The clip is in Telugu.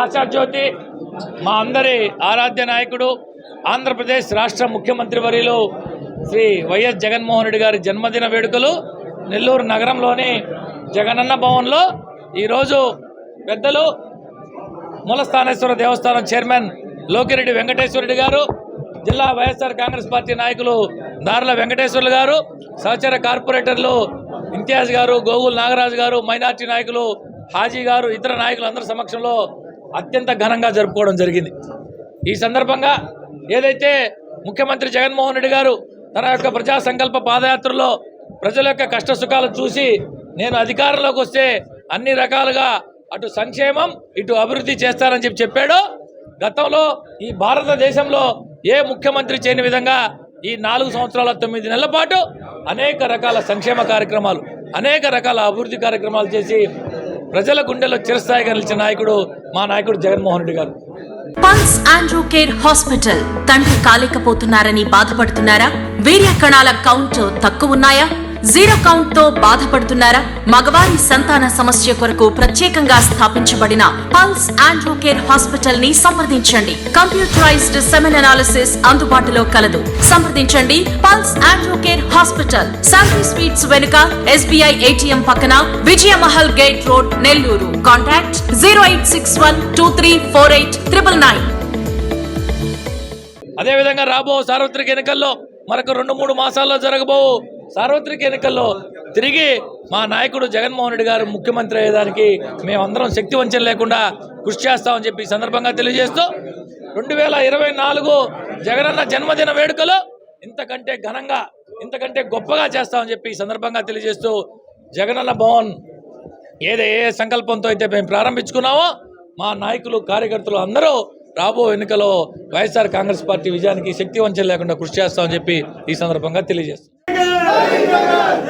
ఆశాజ్యోతి మా అందరి ఆరాధ్య నాయకుడు ఆంధ్రప్రదేశ్ రాష్ట్ర ముఖ్యమంత్రి వర్యులు శ్రీ వైఎస్ జగన్మోహన్ రెడ్డి గారి జన్మదిన వేడుకలు నెల్లూరు నగరంలోని జగనన్న భవన్లో. ఈరోజు పెద్దలు మూలస్థానేశ్వర దేవస్థానం చైర్మన్ లోకిరెడ్డి వెంకటేశ్వరరెడ్డి గారు జిల్లా వైఎస్ఆర్ కాంగ్రెస్ పార్టీ నాయకులు దార్ల వెంకటేశ్వర్లు గారు సహచర కార్పొరేటర్లు ఇంతియాజ్ గారు గోగుల్ నాగరాజు గారు మైనార్టీ నాయకులు హాజీ గారు ఇతర నాయకులు అందరి సమక్షంలో అత్యంత ఘనంగా జరుపుకోవడం జరిగింది. ఈ సందర్భంగా ఏదైతే ముఖ్యమంత్రి జగన్మోహన్ రెడ్డి గారు తన యొక్క ప్రజా సంకల్ప పాదయాత్రలో ప్రజల యొక్క కష్ట సుఖాలు చూసి నేను అధికారంలోకి వస్తే అన్ని రకాలుగా అటు సంక్షేమం ఇటు అభివృద్ధి చేస్తానని చెప్పి చెప్పాడు. గతంలో ఈ భారతదేశంలో ఏ ముఖ్యమంత్రి చేయని విధంగా ఈ నాలుగు సంవత్సరాల తొమ్మిది నెలల పాటు అనేక రకాల సంక్షేమ కార్యక్రమాలు అనేక రకాల అభివృద్ధి కార్యక్రమాలు చేసి ప్రజల గుండెల్లో చిరస్థాయిగా నిలిచిన నాయకుడు మా నాయకుడు జగన్మోహన్ రెడ్డి గారు. Pulse Andrew care hospital. తండ్రి కాలేకపోతున్నారని బాధపడుతున్నారా? వీర్య కణాల కౌంట్ తక్కువ ఉన్నాయా? జీరో కౌంట్తో బాధపడుతున్నారా? మగవారి సంతాన సమస్య కొరకు ప్రత్యేకంగా స్థాపించబడిన పల్స్ ఆండ్రూ కేర్ హాస్పిటల్ని సంప్రదించండి. కంప్యూటరైజ్డ్ సెమెన్ అనాలిసిస్ అందుబాటులో కలదు. సంప్రదించండి pulse Andrew care hospital. Shanti sweets వెనుక ఎస్బీఐ ఏటీఎం పక్కన Vijayamahal gate road Nellore. Contact zero eight six one two three four eight triple nine. అదేవిధంగా రాబో సార్వత్రిక ఎన్నికల్లో మరొక రెండు మూడు మాసాల్లో జరగబో సార్వత్రిక ఎన్నికల్లో తిరిగి మా నాయకుడు జగన్మోహన్ రెడ్డి గారు ముఖ్యమంత్రి అయ్యేదానికి మేమందరం శక్తి వంచన లేకుండా కృషి చేస్తామని చెప్పి సందర్భంగా తెలియజేస్తూ రెండు వేల ఇరవై నాలుగు జగనన్న జన్మదిన వేడుకలు ఇంతకంటే ఘనంగా ఇంతకంటే గొప్పగా చేస్తామని చెప్పి సందర్భంగా తెలియజేస్తూ జగనన్న భవన్ ఏదే ఏ సంకల్పంతో అయితే మేము ప్రారంభించుకున్నామో మా నాయకులు కార్యకర్తలు అందరూ రాబో ఎన్నికలో వైఎస్ఆర్ కాంగ్రెస్ పార్టీ విజయానికి శక్తి వంచన లేకుండా కృషి చేస్తామని చెప్పి ఈ సందర్భంగా తెలియజేస్తాం Ainda